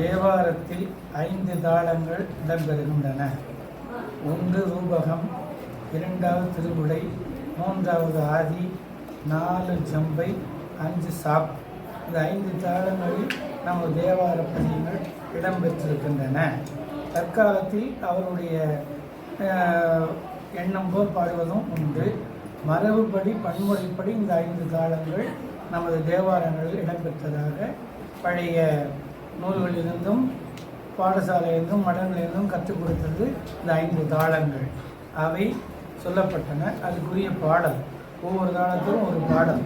தேவாரத்தில் ஐந்து தாளங்கள் இடம்பெறுகின்றன. ஒன்று ரூபகம் இரண்டாவது திருவுடை மூன்றாவது ஆதி நாலு ஜம்பை அஞ்சு சாப். இந்த ஐந்து தாளங்களில் நமது தேவார பதியங்கள் இடம்பெற்றிருக்கின்றன. தற்காலத்தில் அவருடைய எண்ணம் போல் பாடுவதும் உண்டு. மரபுப்படி பன்முறைப்படி இந்த ஐந்து தாளங்கள் நமது தேவாரங்களில் இடம்பெற்றதாக பழைய நூல்களிலிருந்தும் பாடசாலையிலிருந்தும் மடங்களிலிருந்தும் கற்றுக் கொடுத்தது இந்த ஐந்து தாளங்கள். அவை சொல்லப்பட்டன. அதுக்குரிய பாடல் ஒவ்வொரு தாளத்திலும் ஒரு பாடல்.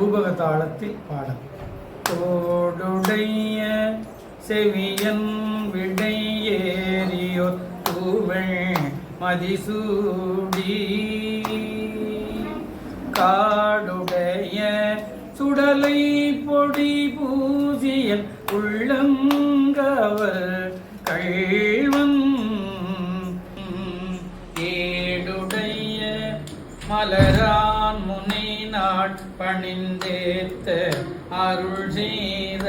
ரூபக தாளத்தில் பாடல். தோடுடைய செவியன் விடையேறியோர் தூவள் மதிசூடி. காடு உடலை பொடி பூஜியல் உள்ளங்கவர் கள்வன் ஏடுடைய மலரான் முனை நாட்பணிந்தேத்த அருள் செய்த.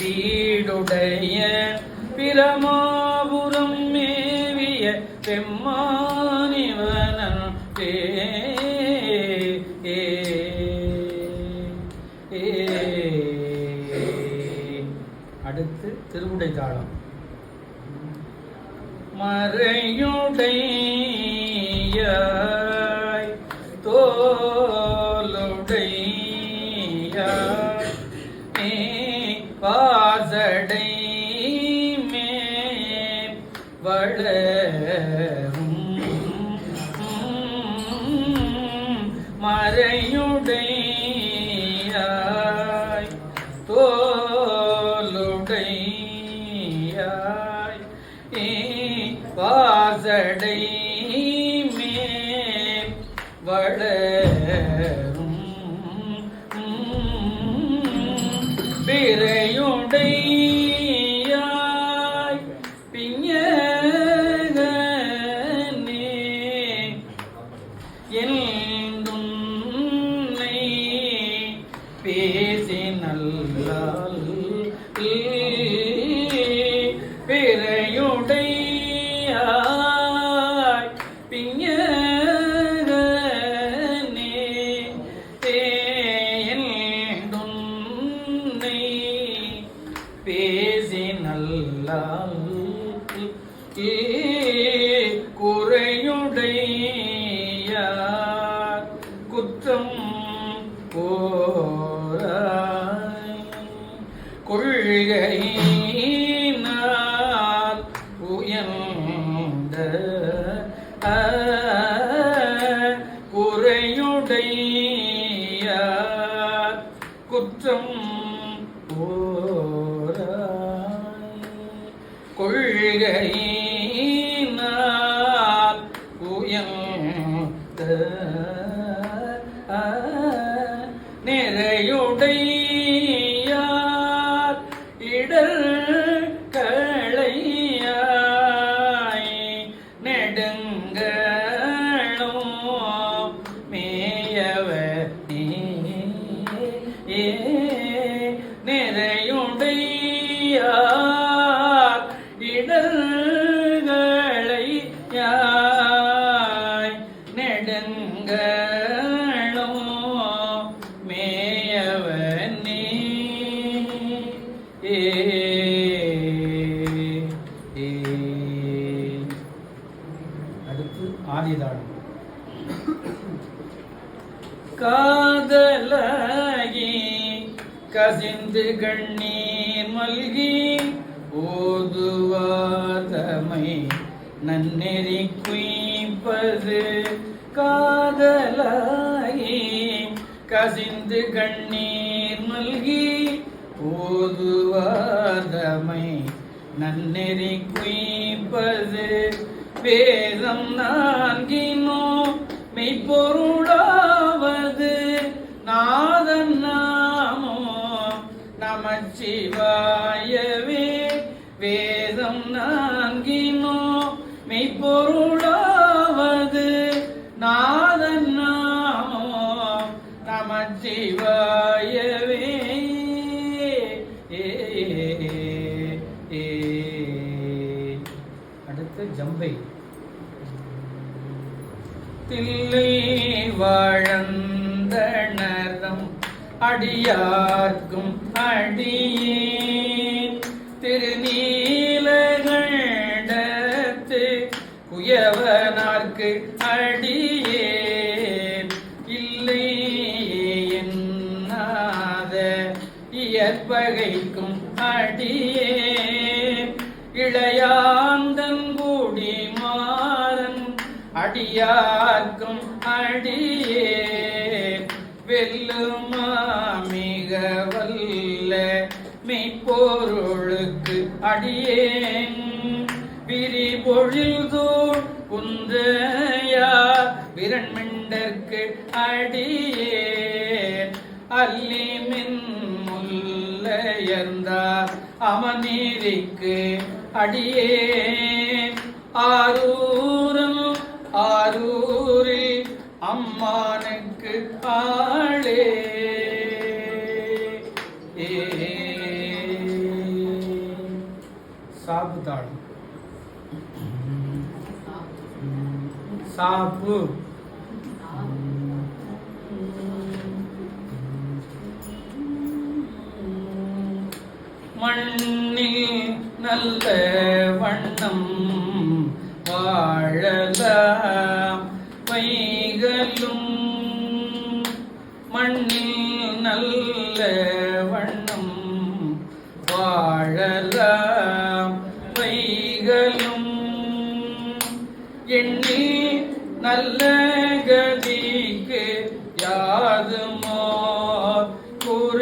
வீடுடைய பிரமாபுரம் மேவிய பெம்மா കാണാം. മറയുടൈയായ് തോലുടൈയായ് നീ വാസടൈ മേ വളരും മറയു வளரும் பிறையுடையாய் பிஞனே என் குறையுடைய குற்றம் போராய். கொள்கையினால் உயர்ந்த நிறையுடையார் காதலாகி கசிந்து கண்ணீர் மல்கி ஓதுவாதமை நன்னெறி குய்ப்பது. காதலாகி கசிந்து கண்ணீர் மல்கி ஓதுவாதமை நன்னெறி குய்ப்பது. வேதம் நான்கினோ மெய்ப்பொருளா நமச்சிவாயவே வேதம் நான்கினோ மெய்ப்பொருளாவது நாதன் நாமோ நமச்சிவாயவே. அடுத்து ஜம்பை. தில்லை வாழந்தணர்தம் அடியார்க்கும் அடியேன். திருநீலகண்டத்து குயவனார்க்கு அடியேன். இல்லை என்னாத இயற்பகைக்கும் அடியேன். இளையாந்தங்குடி மாறன் அடியார்க்கும் வெல்லுமா மிக வல்ல மெய்ப்பொருளுக்கு அடியேன். விரிபொழில்தோள் குந்தையா விரண்மெண்டற்கு அடியேன். அல்லிமின் முல்லையர்ந்தார் அமநீதிக்கு அடியேன். ஆரூரம் ஆரூரில் அம்மானுக்கு ஆ சாப்புதாள் சாப்பு. மண்ணில் நல்ல வண்ணம் வாழலாம். வைகளும் மண்ணில் நல்ல வண்ணம் வாழலாம்.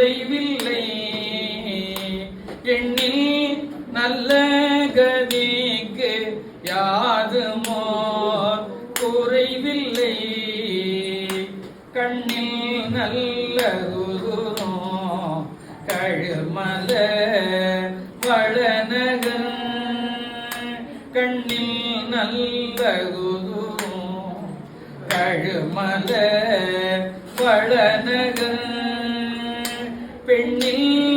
குறைவில்லை எண்ணில் நல்ல கதிக்கு யாதுமோ குறைவில்லை. கண்ணில் நல்ல குருரோ கழுமல வளநகன் கண்ணில் நல்ல குரு கழுமல வளநகன் பெண்ணில்